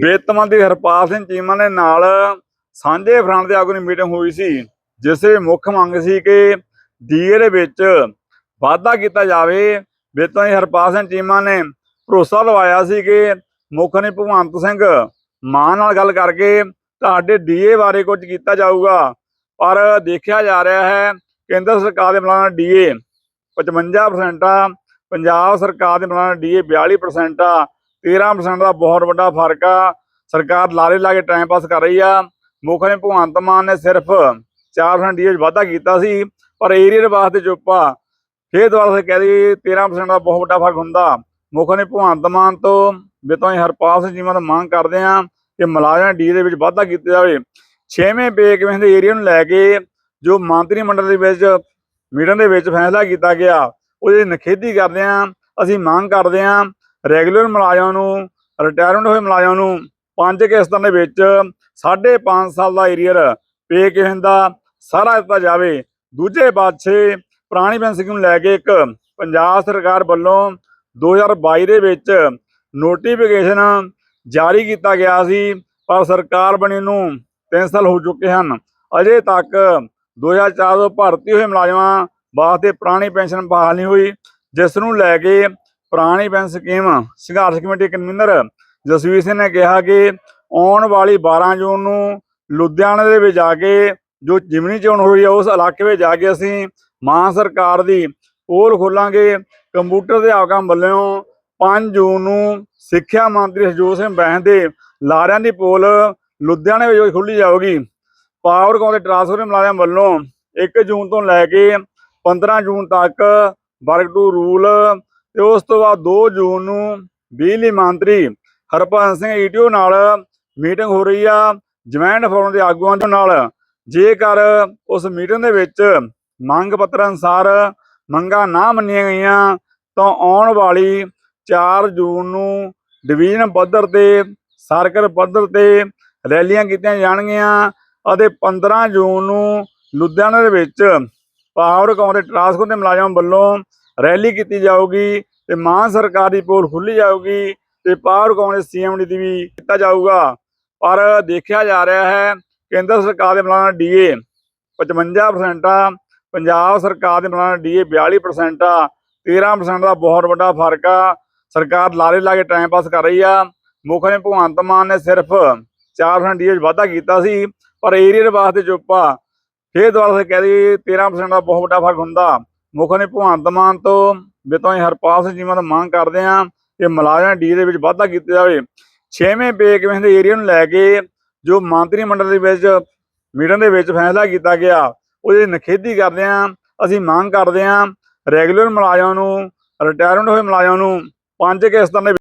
ਵਿੱਤ ਮੰਤਰੀ ਹਰਪਾਲ ਸਿੰਘ ਚੀਮਾ ਦੇ ਨਾਲ ਸਾਂਝੇ ਫਰੰਟ ਦੇ ਆਗੂ ਦੀ ਮੀਟਿੰਗ ਹੋਈ ਸੀ, ਜਿਸ ਵਿੱਚ ਮੁੱਖ ਮੰਗ ਸੀ ਕਿ ਡੀਏ ਦੇ ਵਿੱਚ ਵਾਧਾ ਕੀਤਾ ਜਾਵੇ। ਵਿੱਤ ਮੰਤਰੀ ਹਰਪਾਲ ਸਿੰਘ ਚੀਮਾ ਨੇ ਭਰੋਸਾ ਲਵਾਇਆ ਸੀ ਕਿ ਮੁੱਖ ਨੇ ਭਗਵੰਤ ਸਿੰਘ ਮਾਨ ਨਾਲ ਗੱਲ ਕਰਕੇ ਤੁਹਾਡੇ ਡੀਏ ਬਾਰੇ ਕੁਝ ਕੀਤਾ ਜਾਊਗਾ। ਪਰ ਦੇਖਿਆ ਜਾ ਰਿਹਾ ਹੈ, ਕੇਂਦਰ ਸਰਕਾਰ ਦੇ ਮੁਲਾਜ਼ਮਾਂ ਦਾ ਡੀਏ 55% ਆ, ਪੰਜਾਬ ਸਰਕਾਰ ਦੇ ਮੁਲਾਜ਼ਮਾਂ ਦਾ ਡੀਏ 42% ਆ। 13% ਦਾ ਬਹੁਤ ਵੱਡਾ ਫ਼ਰਕ ਆ। ਸਰਕਾਰ ਲਾਰੇ ਲਾ ਕੇ ਟਾਈਮ ਪਾਸ ਕਰ ਰਹੀ ਆ। ਮੁੱਖ ਨੇ ਭਗਵੰਤ ਮਾਨ ਨੇ ਸਿਰਫ 4% ਡੀਏ 'ਚ ਵਾਧਾ ਕੀਤਾ ਸੀ। ਪਰ ਏਰੀਆ ਦੇ ਵਾਸਤੇ ਚੁੱਪ ਆ। ਫੇਰ ਦੁਬਾਰਾ ਸੇ ਕਹਿ ਦਈਏ 13% ਦਾ ਬਹੁਤ ਵੱਡਾ ਫ਼ਰਕ ਹੁੰਦਾ। ਮੁੱਖ ਨੇ ਭਗਵੰਤ ਮਾਨ ਤੋਂ ਬਿਤੋਂ ਹਰਪਾਲ ਸਿੰਘ ਜੀਵਾਂ ਤੋਂ ਮੰਗ ਕਰਦੇ ਆ ਕਿ ਮੁਲਾਜ਼ਮਾਂ ਡੀ ਦੇ ਵਿੱਚ ਵਾਧਾ ਕੀਤਾ ਜਾਵੇ। ਛੇਵੇਂ ਪੇ ਕਿਵੇਂ ਦੇ ਏਰੀਆ ਨੂੰ ਲੈ ਕੇ ਜੋ ਮੰਤਰੀ ਮੰਡਲ ਦੇ ਵਿੱਚ ਮੀਟਿੰਗ ਦੇ ਵਿੱਚ ਫੈਸਲਾ ਕੀਤਾ ਗਿਆ, ਉਹਦੀ ਨਖੇਦੀ ਕਰਦੇ ਆ। ਅਸੀਂ ਮੰਗ ਕਰਦੇ ਆ ਰੈਗੂਲਰ ਮੁਲਾਜ਼ਮਾਂ ਨੂੰ ਰਿਟਾਇਰਮੈਂਟ ਹੋਏ ਮੁਲਾਜ਼ਮਾਂ ਨੂੰ ਪੰਜ ਕਿਸ਼ਤਾਂ ਦੇ ਵਿੱਚ 5.5 ਸਾਲ ਦਾ ਏਰੀਅਰ ਪੇ ਕਿਵੇਂ ਦਾ ਸਾਰਾ ਦਿੱਤਾ ਜਾਵੇ। ਦੂਜੇ ਪਾਸੇ ਪੁਰਾਣੀ ਪੈਨਸ਼ਨ ਨੂੰ ਲੈ ਕੇ ਇੱਕ ਪੰਜਾਬ ਸਰਕਾਰ ਵੱਲੋਂ 2022 ਦੇ ਵਿੱਚ ਨੋਟੀਫਿਕੇਸ਼ਨ ਜਾਰੀ ਕੀਤਾ ਗਿਆ ਸੀ, ਪਰ ਸਰਕਾਰ ਬਣੀ ਨੂੰ 3 ਸਾਲ ਹੋ ਚੁੱਕੇ ਹਨ। ਅਜੇ ਤੱਕ 2004 ਤੋਂ ਭਰਤੀ ਹੋਏ ਮੁਲਾਜ਼ਮਾਂ ਵਾਸਤੇ ਪੁਰਾਣੀ ਪੈਨਸ਼ਨ ਬਹਾਲ ਨਹੀਂ ਹੋਈ, ਜਿਸ ਨੂੰ ਲੈ ਕੇ ਪੁਰਾਣੀ ਪੈਨਸ਼ਨ ਸਕੀਮ, ਸੰਘਰਸ਼ ਕਮੇਟੀ ਕਨਵੀਨਰ ਜਸਵੀਰ ਸਿੰਘ ਨੇ ਕਿਹਾ ਕਿ ਆਉਣ ਵਾਲੀ 12 ਜੂਨ ਨੂੰ ਲੁਧਿਆਣੇ ਦੇ ਵਿੱਚ ਜਾ ਕੇ ਜੋ ਜਿਮਨੀ ਚੋਣ ਹੋਈ ਹੈ ਉਸ ਇਲਾਕੇ ਵਿੱਚ ਜਾ ਕੇ ਅਸੀਂ ਮਾਨ ਸਰਕਾਰ ਦੀ ਪੋਲ ਖੋਲਾਂਗੇ। ਕੰਪਿਊਟਰ ਦੇ ਆਗਮ ਵੱਲੋਂ 5 ਜੂਨ ਨੂੰ ਸਿੱਖਿਆ ਮੰਤਰੀ ਹਰਜੋਤ ਸਿੰਘ ਬੈਂਸ ਦੇ ਲਾਰਿਆਂ ਦੀ ਪੋਲ ਲੁਧਿਆਣੇ ਵਿੱਚ ਖੁੱਲੀ ਜਾਊਗੀ ਪਾਵਰਕਾਮ ਦੇ ਟਰਾਂਸਫਰ ਮੁਲਾਜ਼ਮ ਵੱਲੋਂ 1 ਜੂਨ ਤੋਂ ਲੈ ਕੇ 15 ਜੂਨ ਤੱਕ ਵਰਕ ਟੂ ਰੂਲ ਤੇ ਉਸ ਤੋਂ ਬਾਅਦ 2 ਜੂਨ ਨੂੰ ਬਿਜਲੀ ਮੰਤਰੀ ਹਰਪਾਲ ਸਿੰਘ ਈਟੀਓ ਨਾਲ ਮੀਟਿੰਗ ਹੋ ਰਹੀ ਆ ਜੁਆਇੰਟ ਫੋਰਮ ਦੇ ਆਗੂਆਂ ਦੇ ਨਾਲ। ਜੇਕਰ ਉਸ ਮੀਟਿੰਗ ਦੇ ਵਿੱਚ ਮੰਗ ਪੱਤਰ ਅਨੁਸਾਰ ਮੰਗਾਂ ਨਾ ਮੰਨੀਆਂ ਗਈਆਂ, ਤਾਂ ਆਉਣ ਵਾਲੀ 4 ਜੂਨ ਨੂੰ ਡਿਵੀਜ਼ਨ ਪੱਧਰ ਤੇ ਸਰਕਲ ਪੱਧਰ ਤੇ ਰੈਲੀਆਂ ਕੀਤੀਆਂ ਜਾਣਗੀਆਂ ਅਤੇ 15 ਜੂਨ ਨੂੰ ਲੁਧਿਆਣਾ ਦੇ ਵਿੱਚ ਪਾਵਰ ਕਾਮ ਦੇ ਟਰਾਂਸਪੋਰਟ ਦੇ ਮੁਲਾਜ਼ਮ ਵੱਲੋਂ ਰੈਲੀ ਕੀਤੀ ਜਾਊਗੀ ਤੇ ਮਾਨ ਸਰਕਾਰ ਦੀ ਪੋਲ ਖੁੱਲੀ ਜਾਊਗੀ ਤੇ ਪਾਵਰ ਕਾਮ ਦੇ ਸੀਐਮਡੀ ਦੀ ਵੀ ਕੀਤਾ ਜਾਊਗਾ। ਪਰ ਦੇਖਿਆ ਜਾ ਰਿਹਾ ਹੈ, ਕੇਂਦਰ ਸਰਕਾਰ ਦੇ ਬਣਾਉਣਾ ਦਾ ਡੀਏ 55% ਆ, ਪੰਜਾਬ ਸਰਕਾਰ ਦੇ ਬਣਾਉਣਾ ਦਾ ਡੀਏ 42% ਆ 13% ਦਾ ਬਹੁਤ ਵੱਡਾ ਫ਼ਰਕ ਆ। ਸਰਕਾਰ ਲਾਰੇ ਲਾ ਕੇ ਟਾਈਮ ਪਾਸ ਕਰ ਰਹੀ ਆ। ਮੁੱਖ ਨੇ ਭਗਵੰਤ ਮਾਨ ਨੇ ਸਿਰਫ 4% ਡੀਏ ਵਿੱਚ ਵਾਧਾ ਕੀਤਾ ਸੀ, ਪਰ ਏਰੀਆ ਵਾਸਤੇ ਚੁੱਪ ਆ। ਫੇਰ ਦੁਬਾਰਾ ਕਹਿ ਰਹੀ 13% ਦਾ ਬਹੁਤ ਵੱਡਾ ਫ਼ਰਕ ਹੁੰਦਾ। ਮੁੱਖ ਨੇ ਭਗਵੰਤ ਮਾਨ ਤੋਂ ਬਿਤਾਈ ਹਰਪਾਲ ਸਿੰਘ ਜੀਵਾਂ ਤੋਂ ਮੰਗ ਕਰਦੇ ਆ ਕਿ ਮੁਲਾਜ਼ਮਾਂ ਡੀ ਦੇ ਵਿੱਚ ਵਾਧਾ ਕੀਤਾ ਜਾਵੇ। ਛੇਵੇਂ ਪੇ ਕਿਵੇਂ ਦੇ ਏਰੀਆ ਨੂੰ ਲੈ ਕੇ ਜੋ ਮੰਤਰੀ ਮੰਡਲ ਦੇ ਵਿੱਚ ਮੀਟਿੰਗ ਦੇ ਵਿੱਚ ਫੈਸਲਾ ਕੀਤਾ ਗਿਆ, ਉਹਦੀ ਨਖੇਦੀ ਕਰਦੇ ਆ ਅਸੀਂ ਮੰਗ ਕਰਦੇ ਆ ਰੈਗੂਲਰ ਮੁਲਾਜ਼ਮਾਂ ਨੂੰ ਰਿਟਾਇਰਮੈਂਟ ਹੋਏ ਮੁਲਾਜ਼ਮਾਂ ਨੂੰ ਪੰਜ ਕਿਸ਼ਤਾਂ ਦੇ